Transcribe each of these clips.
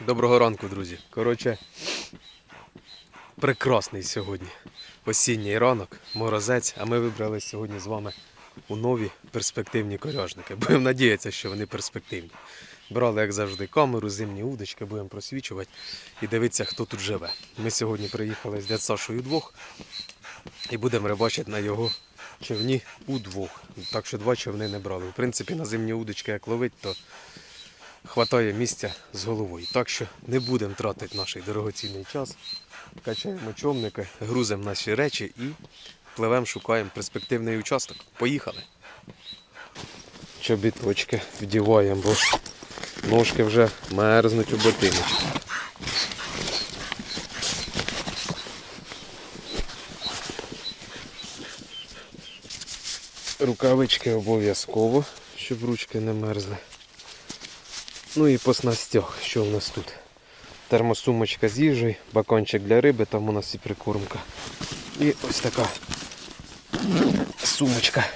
Доброго ранку, друзі. Коротше, прекрасний сьогодні. Осінній ранок, морозець, а ми вибрали сьогодні з вами у нові перспективні коряжники. Будемо надіятися, що вони перспективні. Брали, як завжди, камеру, зимні удочки, будемо просвічувати і дивитися, хто тут живе. Ми сьогодні приїхали з дядь Сашою двох і будемо рибачити на його човні удвох. Так що два човни не брали. В принципі, на зимні удочки як ловить, то хватає місця з головою. Так що не будемо тратити наш дорогоцінний час. Качаємо човники, грузимо наші речі і пливемо, шукаємо перспективний участок. Поїхали. Чобіточки вдіваємо, бо ножки вже мерзнуть у ботиночки. Рукавички обов'язково, щоб ручки не мерзли. Ну і по снастях, що в нас тут? Термосумочка з їжею, бакончик для риби, там у нас і прикормка. І ось така сумочка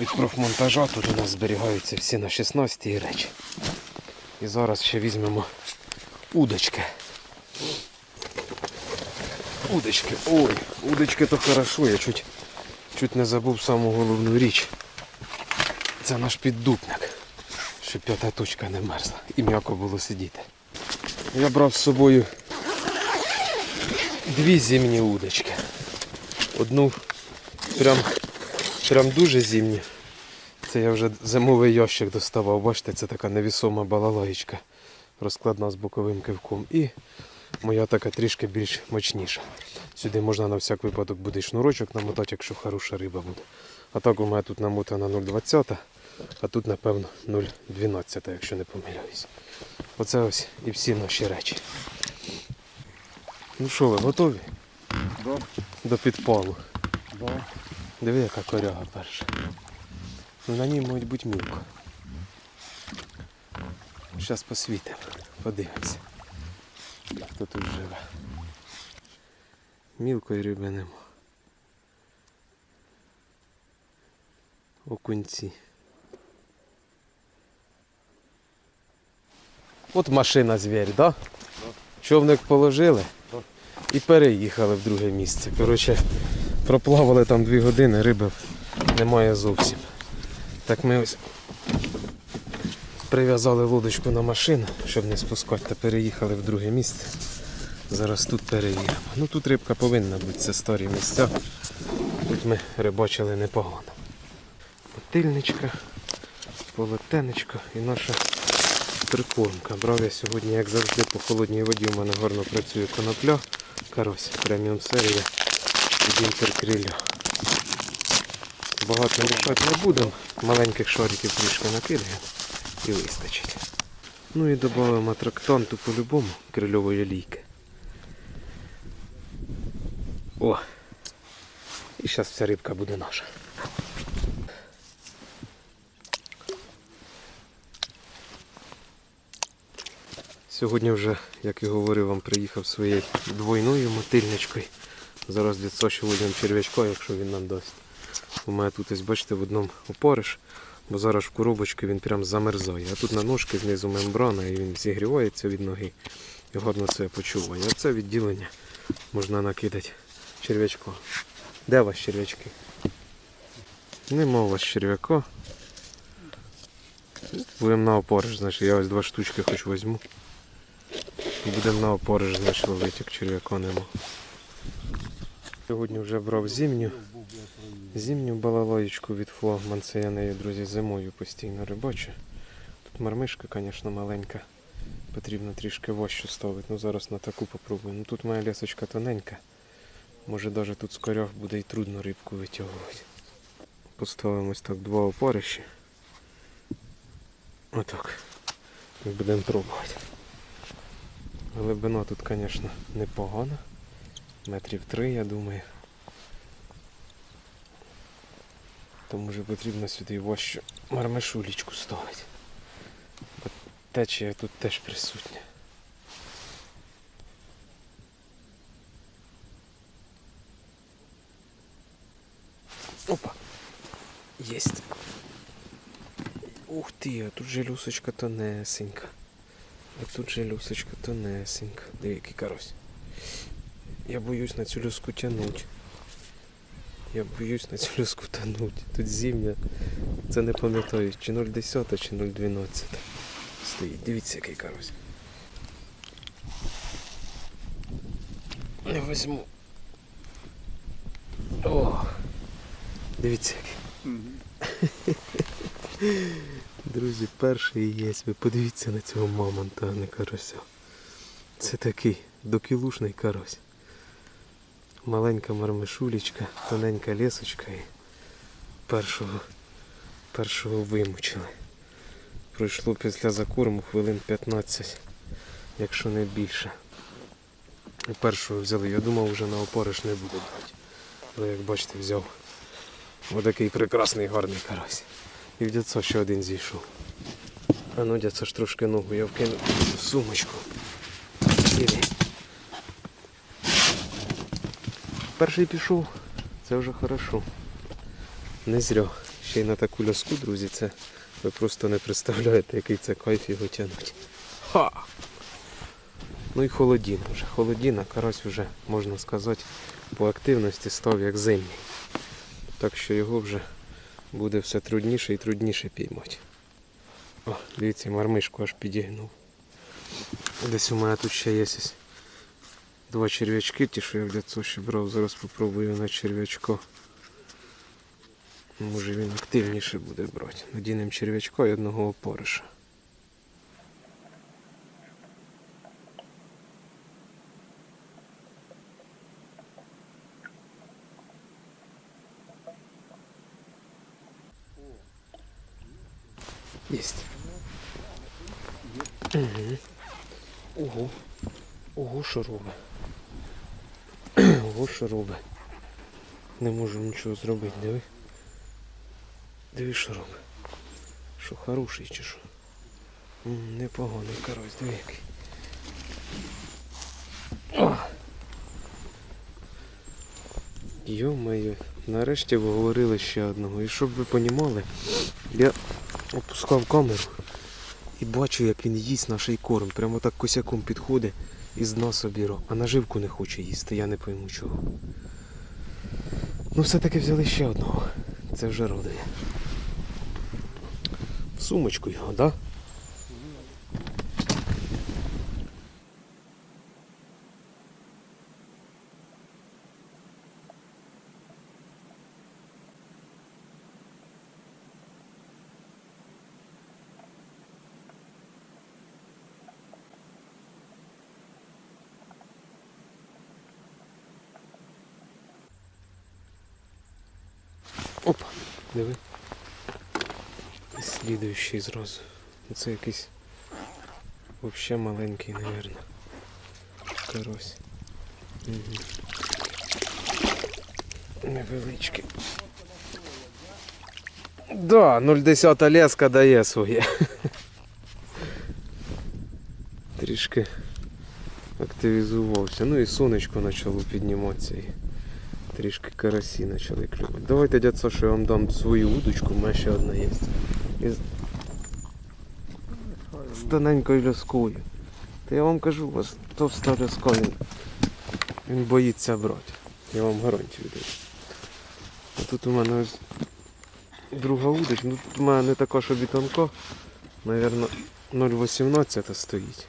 від профмонтажа. Тут у нас зберігаються всі на 16 речі. І зараз ще візьмемо удочки. Удочки. Ой, удочки то хорошо, я чуть, чуть не забув саму головну річ. Це наш піддупник щоб п'ята точка не мерзла і м'яко було сидіти. Я брав з собою дві зимні удочки. Одну прям, прям дуже зимню. Це я вже зимовий ящик доставав. Бачите, це така невісома балалаєчка, розкладна з боковим кивком. І моя така трішки більш мощніша. Сюди можна на всяк випадок буде шнурочок намотати, якщо хороша риба буде. А так у мене тут намотана 0,20, а тут, напевно, 0,12, якщо не помиляюсь. Оце ось і всі наші речі. Ну що ви, готові? Да, До підпалу. да. Диви, яка коряга перша. Ну, на ній, мабуть, бути мілко. Зараз посвітимо, подивимося. Хто тут живе. Мілкої риби нема. Окунці. От машина звір, да? Човник положили і переїхали в друге місце. Коротше, проплавали там дві години, риби немає зовсім. Так ми ось прив'язали лодочку на машину, щоб не спускати, та переїхали в друге місце. Зараз тут перевіримо. Ну тут рибка повинна бути, це старі місця. Тут ми рибачили непогано. Мотильничка, полотенечко і наша прикормка. Брав я сьогодні, як завжди, по холодній воді у мене гарно працює конопля. Карось, преміум серія від інтеркрилю. Багато мішати не будемо. Маленьких шариків трішки накидаємо і вистачить. Ну і додаємо атрактанту по-любому крильової лійки. О! І зараз вся рибка буде наша. Сьогодні вже, як і говорив вам, приїхав своєю двойною мотильничкою. Зараз від Саші вийдемо черв'ячка, якщо він нам дасть. У мене тут ось, бачите, в одному опориш, бо зараз в коробочці він прям замерзає. А тут на ножки знизу мембрана і він зігрівається від ноги і гарно себе почуває. А це відділення можна накидати черв'ячка. Де у вас черв'ячки? Нема у вас черв'яка. Будемо на опориш, значить я ось два штучки хоч візьму. Будемо на опориш, значить ловити, як нема. Сьогодні вже брав зимню. Зимню балалаєчку від флагман, це я нею, друзі, зимою постійно рибачу. Тут мармишка, звісно, маленька. Потрібно трішки важче ставити. Ну зараз на таку попробую. Ну тут моя лісочка тоненька. Може навіть тут з корях буде і трудно рибку витягувати. Поставимо ось так два опорищі. Отак. І будемо пробувати. Глибина тут, звісно, непогана. Метрів три, я думаю. Тому вже потрібно сюди важчу мармешулічку ставити. Бо течія тут теж присутня. Опа! Єсть. Ух ти, а тут же люсочка тонесенька. А тут же люсочка тонесенька. Диви, який карась. Я боюсь на цю люску тянуть. Я боюсь на цю люску тянуть. Тут зімня. Це не пам'ятаю, чи 0,10, чи 0,12. Стоїть. Дивіться, який карась. Не возьму. О! Дивіться який. Друзі, перший є. Ви подивіться на цього мамонта, а не карася. Це такий докілушний карась. Маленька мармишулечка, тоненька лісочка і першого, першого вимучили. Пройшло після закорму хвилин 15, якщо не більше. І першого взяли. Я думав, вже на опориш не буде брати. Але як бачите, взяв. Отакий прекрасний гарний карась. І в дядьця ще один зійшов. А ну дядьця ж трошки ногу я вкину сумочку. Іди. Перший пішов, це вже хорошо. Не зря. Ще й на таку ляску, друзі, це ви просто не представляєте, який це кайф його тягнуть. Ха! Ну і холодін вже. Холодін, а карась вже, можна сказати, по активності став як зимній. Так що його вже буде все трудніше і трудніше піймати. О, дивіться, мармишку аж підігнув. Десь у мене тут ще є два черв'ячки, ті, що я в ляцо ще брав. Зараз попробую на черв'ячко. Може він активніше буде брати. Надінемо черв'ячка і одного опориша. Есть. Угу. Ого. Ого, що робить. Ого, що робить. Не можу нічого зробити, диви. Диви, що робить. Що хороший чи що? Непоганий карась, диви який. Йо-моє, нарешті вговорили ще одного. І щоб ви понімали, я опускав камеру і бачу, як він їсть наш корм. Прямо так косяком підходить і з дна собі ро- А наживку не хоче їсти, я не пойму чого. Ну все-таки взяли ще одного. Це вже радує. Сумочку його, так? Да? Опа, диви. І слідуючий зразу. Це якийсь взагалі маленький, мабуть. Карось. Угу. Невеличкий. Да, 0,10 леска дає своє. Трішки активізувався. Ну і сонечко почало підніматися. Трішки карасі почали клювати. Давайте, дядь Саша, я вам дам свою удочку, у мене ще одна є. Із... З тоненькою ляскою. Та я вам кажу, у вас товста ляска, він, він боїться брати. Я вам гарантію даю. А тут у мене ось друга удочка. Ну, тут у мене не така, щоб і тонка. Навірно, 0,18 стоїть.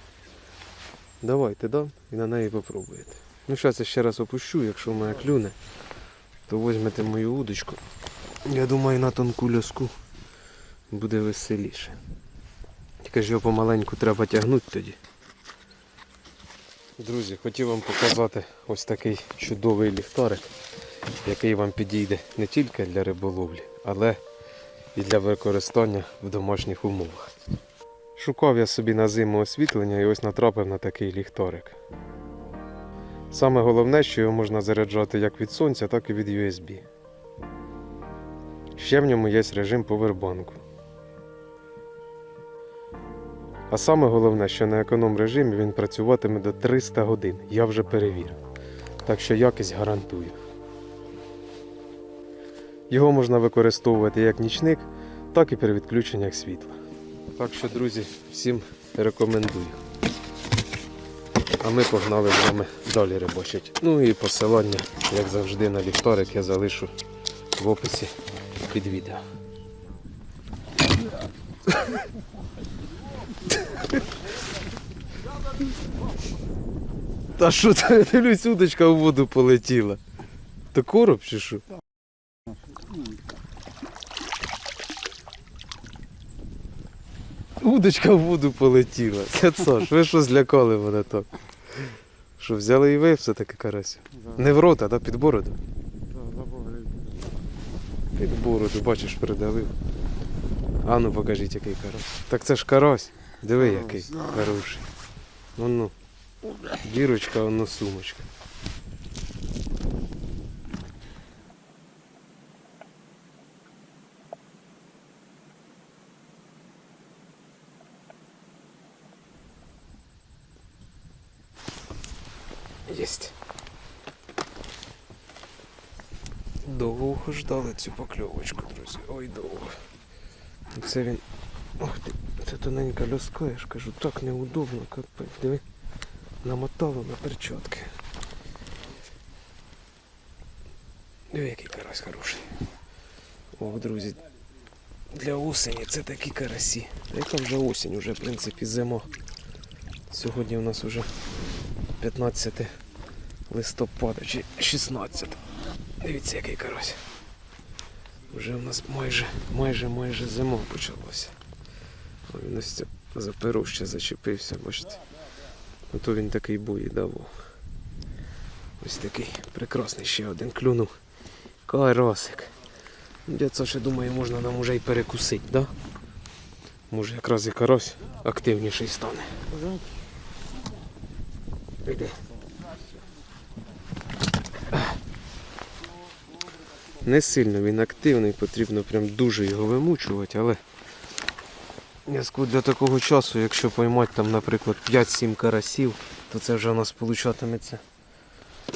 Давайте дам і на неї попробуєте. Ну, зараз я ще раз опущу, якщо мене клюне, то візьмете мою удочку. Я думаю, на тонку ляску буде веселіше. Тільки ж його помаленьку треба тягнути тоді. Друзі, хотів вам показати ось такий чудовий ліхтарик, який вам підійде не тільки для риболовлі, але і для використання в домашніх умовах. Шукав я собі на зиму освітлення і ось натрапив на такий ліхтарик. Саме головне, що його можна заряджати як від сонця, так і від USB. Ще в ньому є режим повербанку. А саме головне, що на економ режимі він працюватиме до 300 годин. Я вже перевірив. Так що якість гарантую. Його можна використовувати як нічник, так і при відключеннях світла. Так що, друзі, всім рекомендую. А ми погнали з вами далі рибачить. Ну і посилання, як завжди, на ліхтарик я залишу в описі під відео. Та що це, дивлюсь, удочка в воду полетіла. То короб чи що? Удочка в воду полетіла. Це Саш, ви що злякали мене так? Що взяли і ви все-таки карася? Не в рота, да, під бороду? Під бороду, бачиш, придавив. А ну покажіть, який карась. Так це ж карась. Диви, який хороший. Ну ну. Дірочка, воно сумочка. Довго цю покльовочку, друзі. Ой, довго. Це він. Ох ти, це тоненька льоска, я ж кажу, так неудобно, капець. Диви. Намотало на перчатки. Диви, який карась хороший. Ох, друзі. Для осені це такі карасі. Та Яка вже осінь, вже в принципі зима. Сьогодні у нас вже 15 листопада чи 16. Дивіться, який карась. Вже у нас майже, майже, майже зима почалася. Він ось це за перо ще зачепився, бачите. Ото він такий бої давав. Ось такий прекрасний ще один клюнув. Карасик. Дядь Саша думає, можна нам уже й перекусити, да? Може якраз і карась активніший стане. Іди. Не сильно він активний, потрібно прям дуже його вимучувати, але для такого часу, якщо поймати там, наприклад, 5-7 карасів, то це вже у нас получатиметься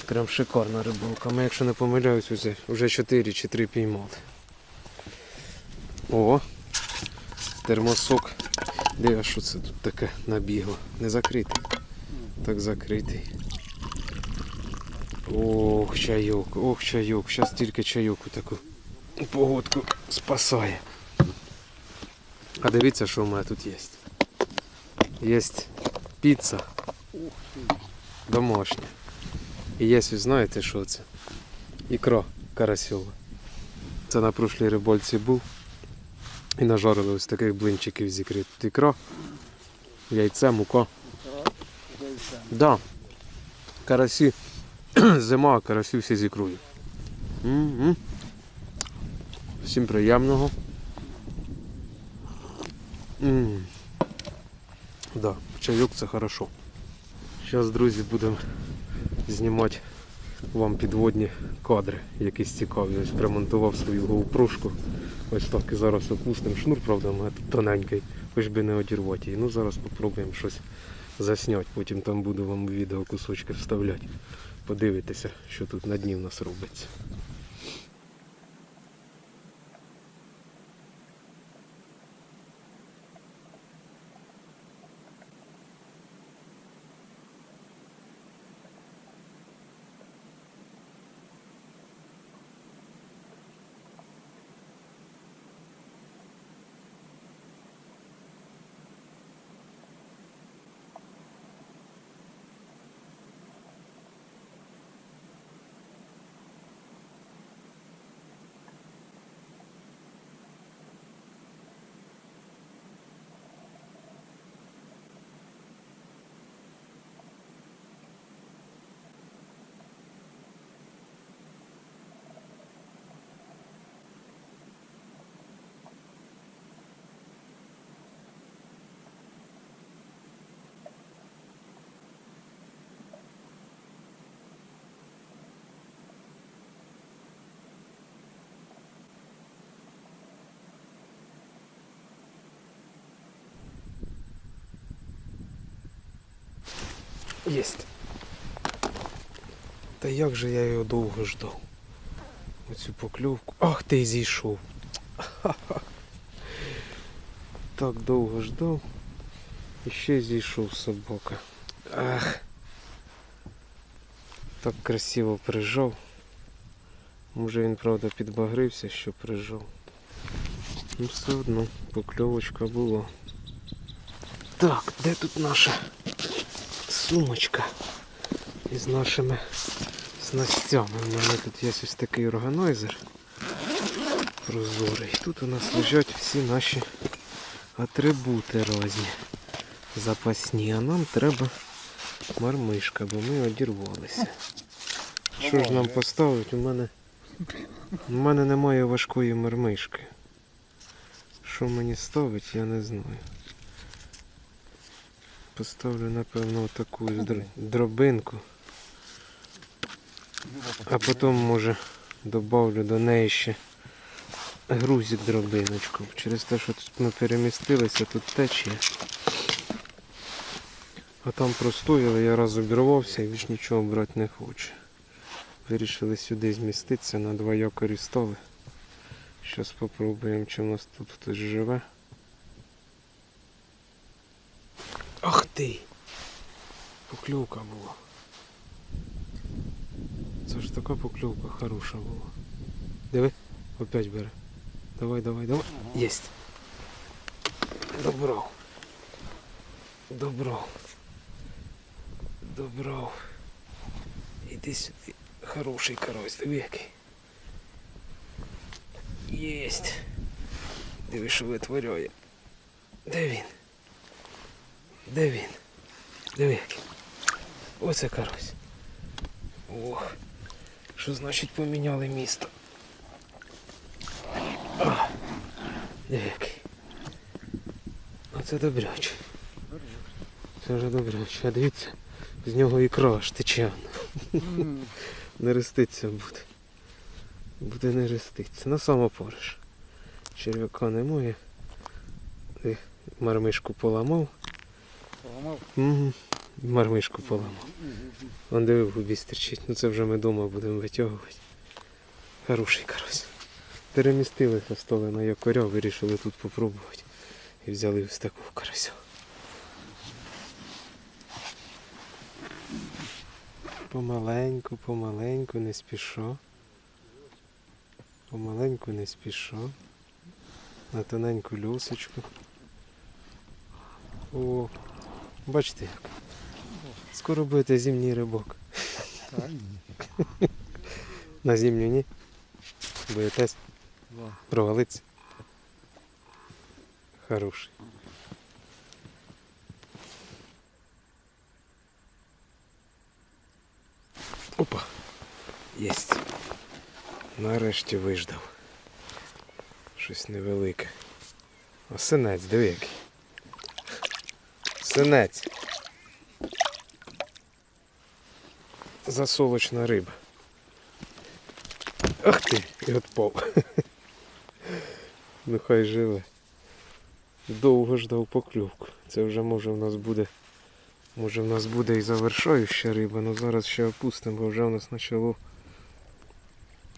прям шикарна рибалка. Ми, якщо не помиляюсь, вже 4 чи 3 піймали. О! Термосок. Де що це тут таке набігло? Не закритий. Так закритий. Ох, чайок, ох, чайок. Зараз тільки чайок у таку погодку спасає. А дивіться, що в мене тут є. Є піца домашня. І є, ви знаєте, що це? Ікра карасьова. Це на прошлій рибольці був. І нажарили ось таких блинчиків з ікри. Тут ікра, яйце, мука. Да. Карасі. Зима, а карасі всі з ікрою. Всім приємного. Да, чайок це хорошо. Зараз, друзі, будемо знімати вам підводні кадри, якісь цікаві. Ось примонтував свою гоупрошку. Ось так і зараз опустимо. Шнур, правда, мене тут тоненький, хоч би не одірвати її. Ну зараз спробуємо щось засняти, потім там буду вам відео кусочки вставляти. Подивитися, що тут на дні в нас робиться. Єсть. Та як же я його довго ждав? Оцю покльовку. Ах ти зійшов. Так довго ждав. І ще зійшов собака. Ах. Так красиво прижав. Може він, правда, підбагрився, що прижав. Ну все одно, покльовочка була. Так, де тут наша сумочка із нашими снастями? У мене тут є ось такий органайзер прозорий. Тут у нас лежать всі наші атрибути різні запасні, а нам треба мармишка, бо ми одірвалися. Що ж нам поставити? У мене, у мене немає важкої мармишки. Що мені ставить, я не знаю. Поставлю, напевно, таку дробинку, а потім, може, добавлю до неї ще грузик дробиночку. Через те, що тут ми перемістилися, тут течія. А там простояли, я раз обірвався і більш нічого брати не хочу. Вирішили сюди зміститися, на два якорі стали. Зараз спробуємо, чи в нас тут хтось живе. Ах ти! Покльовка була. Це ж така покльовка хороша була. Диви, опять бере. Давай, давай, давай. Єсть. Добро. Добро. Добро. Іди сюди. Хороший карась, диви який. Єсть. Диви, що витворяє. Де він? Де він? Диви який. Оце карась. Ох. Що значить поміняли місто? А, диви який. Оце добряче. Це вже добряче. А дивіться, з нього ікра аж тече. Не реститься буде. Буде не реститься. На самопориш. Черв'яка немає. Мармишку поламав. Поламав? Угу. Мармишку поламав. Он диви в губі стерчить. Ну це вже ми вдома будемо витягувати. Хороший карась. Перемістилися столи на якоря, вирішили тут попробувати. І взяли ось таку карася. Помаленьку, помаленьку, не спішо. Помаленьку не спішо. На тоненьку люсочку. О, бачите як. Скоро будете зимній рибок. Та ні. На зимню ні? Боїтесь Да. провалитися? Хороший. Опа. Єсть. Нарешті виждав. Щось невелике. А синець, диви який. Синець. Засолочна риба. Ах ти, і отпав. Ну хай живе. Довго ждав покльовку. Це вже може в нас буде. Може в нас буде і завершаюча риба, але зараз ще опустимо, бо вже в нас почало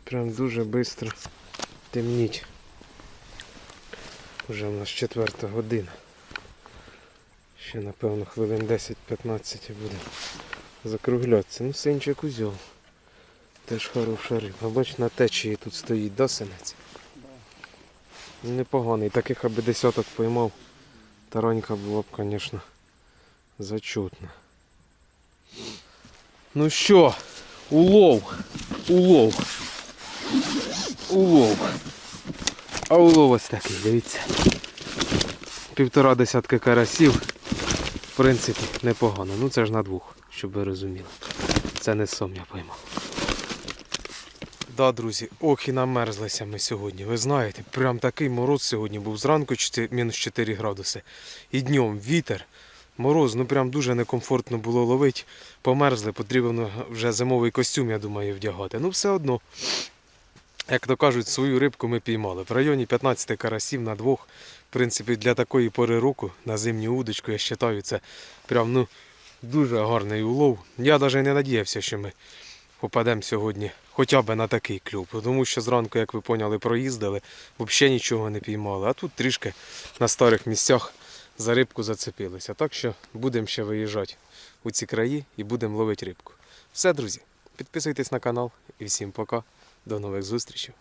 прям дуже швидко темніть. Вже в нас четверта година. Ще напевно хвилин 10-15 буде закруглятися. Ну синчик узяв. Теж хороша риба. Бач, на течії тут стоїть, да, синець? Непоганий. Таких аби десяток поймав. Таранька була б, звісно, зачутна. Ну що, улов, улов, улов. А улов ось такий, дивіться. Півтора десятки карасів. В принципі, непогано. Ну це ж на двох, щоб ви розуміли. Це не сом я поймав. Да, друзі, ох і намерзлися ми сьогодні. Ви знаєте, прям такий мороз сьогодні був зранку мінус 4 градуси. І днем вітер. Мороз, ну прям дуже некомфортно було ловити. Померзли, потрібно вже зимовий костюм, я думаю, вдягати. Ну все одно, як то кажуть, свою рибку ми піймали. В районі 15 карасів на двох. В принципі, для такої пори року на зимню удочку, я вважаю, це прям ну, дуже гарний улов. Я навіть не надіявся, що ми попадемо сьогодні хоча б на такий клюв. Тому що зранку, як ви поняли, проїздили, взагалі нічого не піймали. А тут трішки на старих місцях за рибку зацепилися. Так що будемо ще виїжджати у ці краї і будемо ловити рибку. Все, друзі, підписуйтесь на канал і всім пока. До нових зустрічей.